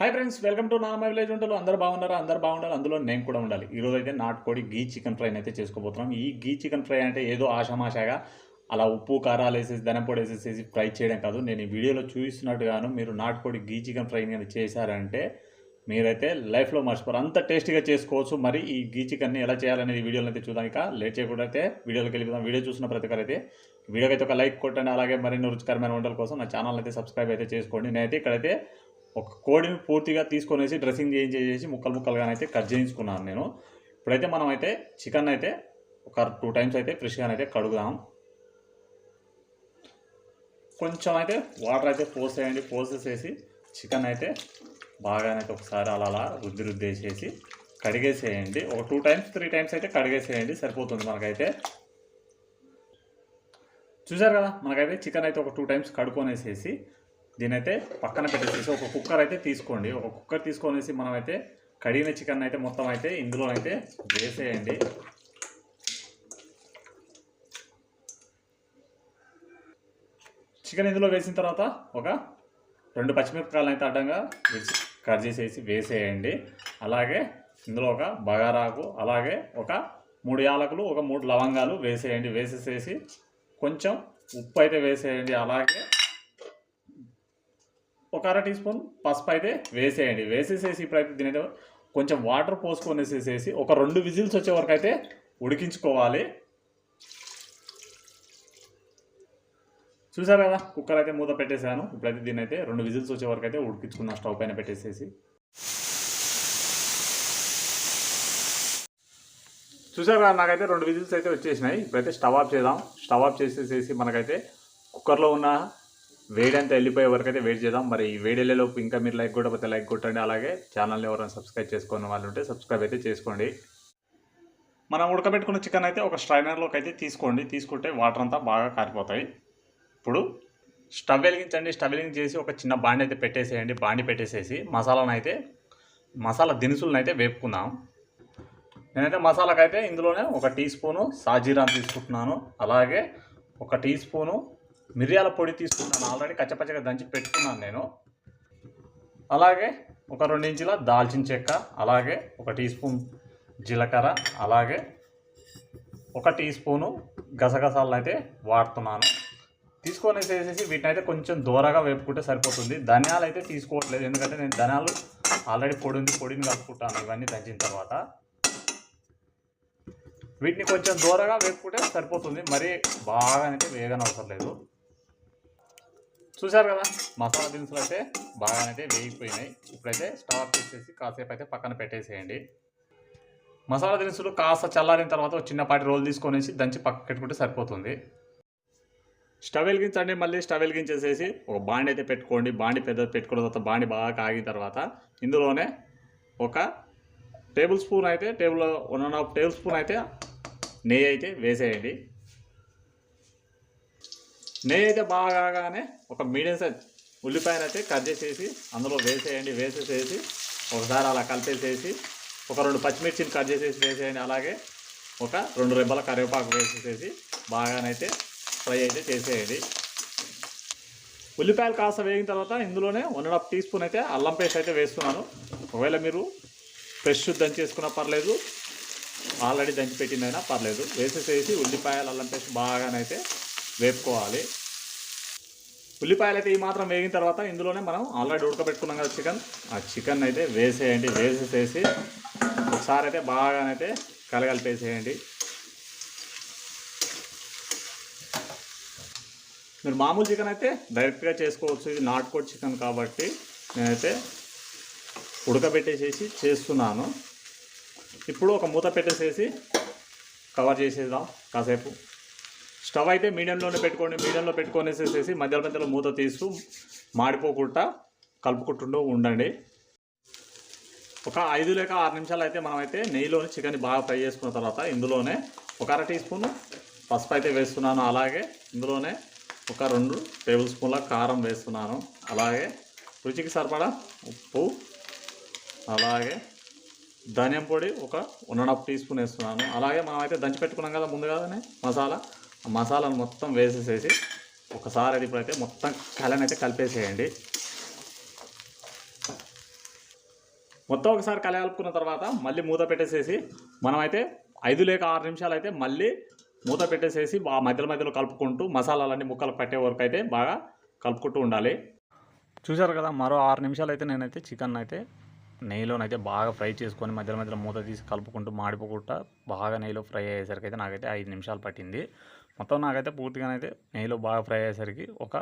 Hi friends welcome to నానమ్మ village ఉంటారు అందరూ బాగున్నారా? అందరూ బాగుండాలి. అందులో నేను కూడా ఉండాలి. ఈరోజు అయితే నాటుకోడి గీ చికెన్ ఫ్రై అయితే చేసుకోబోతున్నాం. ఈ గీ చికెన్ ఫ్రై అంటే ఏదో ఆషామాషాగా అలా ఉప్పు కారాలు వేసేసి ధనపొడి వేసేసి ఫ్రై చేయడం కాదు. నేను ఈ వీడియోలో చూపిస్తున్నట్టుగాను మీరు నాటుకోడి గీ చికెన్ ఫ్రై కానీ చేశారంటే మీరైతే లైఫ్లో మర్చిపోరు. అంత టేస్టీగా చేసుకోవచ్చు. మరి ఈ గీ చికెన్ని ఎలా చేయాలనేది వీడియోలో అయితే చూద్దాం. ఇక లేట్ చేయకుండా అయితే వీడియోలోకి వెళ్ళిపోదాం. వీడియో చూసిన ప్రతి ఒక్కరు అయితే వీడియోకి అయితే ఒక లైక్ కొట్టండి. అలాగే మరిన్ని రుచికరమైన వంటల కోసం నా ఛానల్ అయితే సబ్స్క్రైబ్ అయితే చేసుకోండి. నేనైతే ఇక్కడైతే ఒక కోడిని పూర్తిగా తీసుకొనేసి డ్రెస్సింగ్ చేయించేసి ముక్కలు ముక్కలుగా అయితే కట్ చేయించుకున్నాను నేను. ఇప్పుడైతే మనం అయితే చికెన్ అయితే ఒక టూ టైమ్స్ అయితే ఫ్రెష్గా అయితే కడుగుదాం. కొంచెం అయితే వాటర్ అయితే పోసేయండి పోసేసేసి చికెన్ అయితే బాగానైతే ఒకసారి అలా అలా రుద్ది రుద్దేసేసి కడిగేసేయండి. ఒక టూ టైమ్స్ త్రీ టైమ్స్ అయితే కడిగేసేయండి సరిపోతుంది మనకైతే. చూసారు కదా మనకైతే చికెన్ అయితే ఒక టూ టైమ్స్ కడుక్కొనేసేసి దీనైతే పక్కన పెట్టేసేసి ఒక కుక్కర్ అయితే తీసుకోండి. ఒక కుక్కర్ తీసుకొనేసి మనం అయితే కడిగిన చికెన్ అయితే మొత్తం అయితే ఇందులో అయితే వేసేయండి. చికెన్ ఇందులో వేసిన తర్వాత ఒక రెండు పచ్చిమిరపకాయలు అయితే అడ్డంగా వేసి కట్ చేసేసి వేసేయండి. అలాగే ఇందులో ఒక బగారాకు అలాగే ఒక మూడు యాలకులు ఒక మూడు లవంగాలు వేసేయండి. వేసేసేసి కొంచెం ఉప్పు అయితే వేసేయండి. అలాగే ఒక అర టీ స్పూన్ పసుపు అయితే వేసేయండి. వేసేసేసి ఇప్పుడైతే దీని కొంచెం వాటర్ పోసుకొనేసేసేసి ఒక రెండు విజిల్స్ వచ్చే వరకు అయితే ఉడికించుకోవాలి. చూసారు కదా కుక్కర్ అయితే మూత పెట్టేశాను. ఇప్పుడైతే దీని అయితే రెండు విజిల్స్ వచ్చే వరకు అయితే ఉడికించుకున్నా స్టవ్ పైన పెట్టేసేసి. చూసారు కదా నాకైతే రెండు విజిల్స్ అయితే వచ్చేసినాయి. ఇప్పుడైతే స్టవ్ ఆఫ్ చేద్దాం. స్టవ్ ఆఫ్ చేసేసేసి మనకైతే కుక్కర్లో ఉన్న వేడి అంతా వెళ్ళిపోయే వరకు అయితే వెయిట్ చేద్దాం. మరి ఈ వేడి ఇంకా మీరు లైక్ కొట్టకపోతే లైక్ కొట్టండి. అలాగే ఛానల్ని ఎవరైనా సబ్స్క్రైబ్ చేసుకున్న వాళ్ళు ఉంటే సబ్స్క్రైబ్ అయితే చేసుకోండి. మనం ఉడకబెట్టుకున్న చికెన్ అయితే ఒక స్ట్రైనర్లోకి అయితే తీసుకోండి. తీసుకుంటే వాటర్ అంతా బాగా కారిపోతాయి. ఇప్పుడు స్టవ్ వెలిగించండి. స్టవ్ వెలిగించేసి ఒక చిన్న బాండి అయితే పెట్టేసేయండి. బాండి పెట్టేసేసి మసాలాను అయితే మసాలా దినుసులను అయితే వేపుకుందాం. నేనైతే మసాలాకైతే ఇందులోనే ఒక టీ స్పూను సాజీరాన్ తీసుకుంటున్నాను. అలాగే ఒక టీ స్పూను మిరియాల పొడి తీసుకున్నాను. ఆల్రెడీ కచ్చపచ్చగా దంచి పెట్టుకున్నాను నేను. అలాగే ఒక రెండు ఇంచుల దాల్చిన చెక్క అలాగే ఒక టీ స్పూన్ జీలకర్ర అలాగే ఒక టీ స్పూను గసగసాలను అయితే వాడుతున్నాను. తీసుకొని వేసేసి వీటిని అయితే కొంచెం దూరగా వేపుకుంటే సరిపోతుంది. ధనియాలు అయితే తీసుకోవట్లేదు. ఎందుకంటే నేను ధనియాలు ఆల్రెడీ పొడి ఉంది పొడిని కలుపుకుంటాను ఇవన్నీ దంచిన తర్వాత. వీటిని కొంచెం దూరగా వేపుకుంటే సరిపోతుంది. మరీ బాగా అయితే వేగన అవసరం లేదు. చూశారు కదా? మసాలా దినుసులు అయితే బాగానైతే వేగిపోయినాయి. ఇప్పుడైతే స్టవ్ చేసేసి కాసేపు అయితే పక్కన పెట్టేసేయండి. మసాలా దినుసులు కాస్త చల్లారిన తర్వాత ఒక చిన్నపాటి రోల్ తీసుకొనేసి దంచి పక్క పెట్టుకుంటే సరిపోతుంది. స్టవ్ వెలిగించండి మళ్ళీ స్టవ్ వెలిగించేసేసి ఒక బాండి అయితే పెట్టుకోండి. బాండి పెద్ద పెట్టుకున్న తర్వాత బాండి బాగా కాగిన తర్వాత ఇందులోనే ఒక టేబుల్ స్పూన్ అయితే table one and half table spoon అయితే నెయ్యి అయితే వేసేయండి. నెయ్యి అయితే బాగా కాగానే ఒక మీడియం సైజ్ ఉల్లిపాయనైతే అయితే కట్ చేసేసి అందులో వేసేయండి వేసేసేసి ఒకసారి అలా కలిపేసేసి ఒక రెండు పచ్చిమిర్చిని కట్ చేసేసి వేసేయండి. అలాగే ఒక రెండు రెబ్బల కరివేపాకు వేసేసేసి బాగానైతే ఫ్రై అయితే చేసేయండి. ఉల్లిపాయలు కాస్త వేగిన తర్వాత ఇందులోనే one and half tea spoon అయితే అల్లం పేస్ట్ అయితే వేస్తున్నాను. ఒకవేళ మీరు ఫ్రెష్ దంచి చేసుకున్నా పర్లేదు ఆల్రెడీ దంచి పెట్టిందైనా పర్లేదు. వేసేసేసి ఉల్లిపాయలు అల్లం పేస్ట్ బాగానైతే వేపుకోవాలి. ఉల్లిపాయలు అయితే ఈ మాత్రం వేగిన తర్వాత ఇందులోనే మనం ఆల్రెడీ ఉడకబెట్టుకున్నాం కదా చికెన్. ఆ చికెన్ అయితే వేసేయండి వేసేసేసి ఒకసారి అయితే బాగానైతే కలగలిపేసేయండి. మీరు మామూలు చికెన్ అయితే డైరెక్ట్గా చేసుకోవచ్చు ఇది నాటుకోడి చికెన్ కాబట్టి నేనైతే ఉడకబెట్టేసేసి చేస్తున్నాను. ఇప్పుడు ఒక మూత పెట్టేసేసి కవర్ చేసేద్దాం కాసేపు. స్టవ్ అయితే మీడియంలోనే పెట్టుకోండి మీడియంలో పెట్టుకొనేసేసేసి మధ్యలో మధ్యలో మూత తీస్తూ మాడిపోకుండా కలుపుకుంటూ ఉండండి. ఒక ఐదు లేక ఆరు నిమిషాలు అయితే మనమైతే నెయ్యిలోని చికెన్ బాగా ఫ్రై చేసుకున్న తర్వాత ఇందులోనే ఒక అర టీ స్పూన్ పసుపు అయితే వేస్తున్నాను. అలాగే ఇందులోనే ఒక రెండు టేబుల్ స్పూన్ల కారం వేస్తున్నాను. అలాగే రుచికి సరిపడా ఉప్పు అలాగే ధనియం పొడి ఒక one and half tea spoon వేస్తున్నాను. అలాగే మనమైతే దంచి పెట్టుకున్నాం కదా ముందుగానే మసాలా. మసాలాను మొత్తం వేసేసేసి ఒకసారి అది ఇప్పుడైతే మొత్తం కలనైతే కలిపేసేయండి. మొత్తం ఒకసారి కలగలుపుకున్న తర్వాత మళ్ళీ మూత పెట్టేసేసి మనమైతే ఐదు లేక ఆరు నిమిషాలు అయితే మళ్ళీ మూత పెట్టేసేసి బాగా మధ్యలో మధ్యలో కలుపుకుంటూ మసాలాలన్నీ ముక్కలు పట్టే వరకు అయితే బాగా కలుపుకుంటూ ఉండాలి. చూశారు కదా మరో ఆరు నిమిషాలు అయితే నేనైతే చికెన్ అయితే నెయ్యిలోనైతే బాగా ఫ్రై చేసుకొని మధ్యలో మధ్యలో మూత తీసి కలుపుకుంటూ మాడిపోకుండా బాగా నెయ్యిలో ఫ్రై అయ్యేసరికి అయితే నాకైతే ఐదు నిమిషాలు పట్టింది. మొత్తం నాకైతే పూర్తిగానైతే నెయ్యిలో బాగా ఫ్రై అయ్యేసరికి ఒక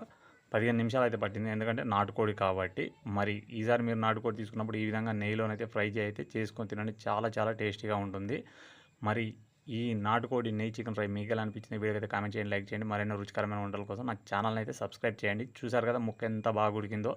పదిహేను నిమిషాలు అయితే పట్టింది. ఎందుకంటే నాటుకోడి కాబట్టి మరి ఈసారి మీరు నాటుకోడి తీసుకున్నప్పుడు ఈ విధంగా నెయ్యిలోనైతే ఫ్రై చేయి అయితే చేసుకొని తినండి. చాలా చాలా టేస్టీగా ఉంటుంది. మరి ఈ నాటుకోడి నెయ్యి చికెన్ ఫ్రై మీకు ఎలా అనిపించింది? వీడియో అయితే కామెంట్ చేయండి లైక్ చేయండి. మరెన్నో రుచికరమైన వంటల కోసం నా ఛానల్ని అయితే సబ్స్క్రైబ్ చేయండి. చూసారు కదా ముక్క ఎంత బాగా ఉడికిందో?